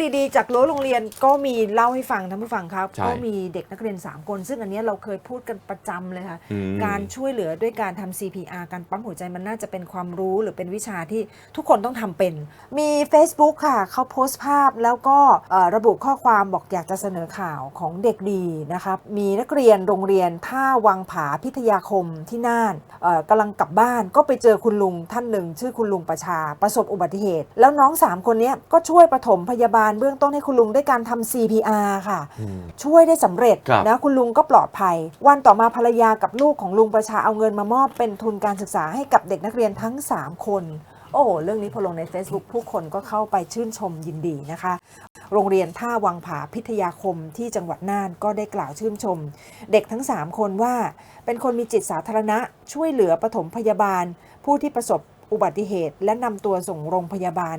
รื่องดีๆ จากรั้วโรงเรียนก็มีเล่าให้ฟังท่านผู้ฟังครับ ใช่ก็มีเด็กนักเรียน 3 คน ซึ่งอันเนี้ยเราเคยพูดกันประจำเลยค่ะ อืม การช่วยเหลือด้วยการทำ CPR การปั๊มหัวใจมันน่าจะเป็นความรู้หรือเป็นวิชาที่ทุกคนต้องทำเป็น มี Facebook ค่ะ เขาโพสต์ภาพแล้วก็เอ่อระบุข้อความบอกอยากจะเสนอข่าวของเด็กดีนะครับมีนักเรียนโรงเรียนท่าวังผาพิทยาคมที่น่านเอ่อกำลังกลับบ้านก็ไปเจอคุณลุงท่านหนึ่ง ชื่อคุณลุงประชาประสบอุบัติเหตุ แล้วน้องสามคนเนี้ยก็ช่วยปฐมพยาบาลเบื้องต้นให้คุณลุงด้วยการทำ CPR ค่ะอืมช่วยได้สำเร็จครับ นะคุณลุงก็ปลอดภัย วันต่อมาภรรยากับลูกของลุงประชาเอาเงินมามอบเป็นทุนการศึกษาให้กับเด็กนักเรียนทั้ง 3 คน โอ้โหเรื่องนี้พอลงใน Facebook ผู้คนก็เข้าไปชื่นชมยินดีนะคะ โรงเรียนท่าวังผาพิทยาคมที่จังหวัดน่านก็ได้กล่าวชื่นชม เด็กทั้ง 3 คนว่า เป็นคนมีจิตสาธารณะ ช่วยเหลือปฐมพยาบาล ผู้ที่ประสบอุบัติเหตุ และนำตัวส่งโรงพยาบาล